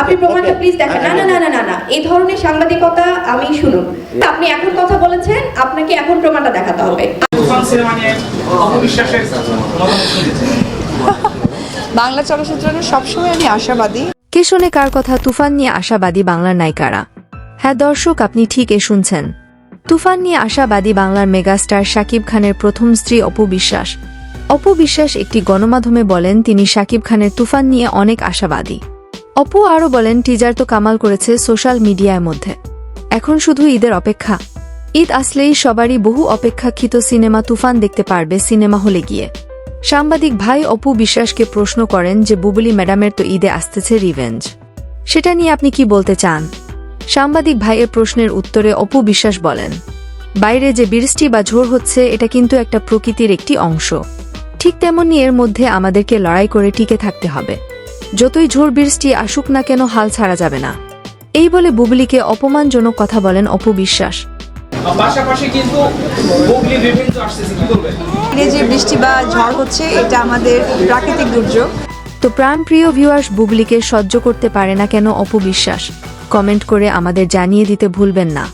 আপনি প্রমাণটা প্লিজ দেখান। না না না না না না। এই ধরনের সাংবাদিকতা আমি শুনুন। আপনি এখন কথা বলেছেন আপনাকে এখন প্রমাণটা দেখাতে হবে। বাংলা চলচ্চিত্র সবসময় আমি আশাবাদী। কে শোনে কার কথা? তুফান নিয়ে আশাবাদী বাংলার নায়িকারা। হ্যাঁ দর্শক আপনি ঠিক এ শুনছেন। তুফান নিয়ে আশাবাদী বাংলার মেগাস্টার শাকিব খানের প্রথম স্ত্রী অপু বিশ্বাস। অপু বিশ্বাস একটি গণমাধ্যমে বলেন তিনি শাকিব খানের তুফান নিয়ে অনেক আশাবাদী। অপু আরও বলেন, টিজার তো কামাল করেছে সোশ্যাল মিডিয়ার মধ্যে। এখন শুধু ঈদের অপেক্ষা। ঈদ আসলেই সবারই বহু অপেক্ষাকৃত সিনেমা তুফান দেখতে পারবে সিনেমা হলে গিয়ে। সাংবাদিক ভাই অপু বিশ্বাসকে প্রশ্ন করেন যে, বুবলি ম্যাডামের তো ঈদে আসতেছে রিভেঞ্জ। সেটা নিয়ে আপনি কি বলতে চান? সাংবাদিক ভাইয়ের প্রশ্নের উত্তরে অপু বিশ্বাস বলেন, বাইরে যে বৃষ্টি বা ঝড় হচ্ছে, এটা কিন্তু একটা প্রকৃতির একটি অংশ। ঠিক তেমনি এর মধ্যে আমাদেরকে লড়াই করে টিকে থাকতে হবে। যতই ঝড় বৃষ্টি আসুক না কেন হাল ছাড়া যাবে না। এই বলে বুবলিকে অপমানজনক কথা বলেন অপু বিশ্বাস। পাশাপাশি কিন্তু হুগলি রিভেঞ্জ আসতেছে কি বলবেন? বাইরে যে বৃষ্টি বা ঝড় হচ্ছে এটা আমাদের প্রাকৃতিক দুর্যোগ। তো প্রাণপ্রিয় ভিউয়ার্স বুবলিকে সহ্য করতে পারে না কেন অপু বিশ্বাস। কমেন্ট করে আমাদের জানিয়ে দিতে ভুলবেন না।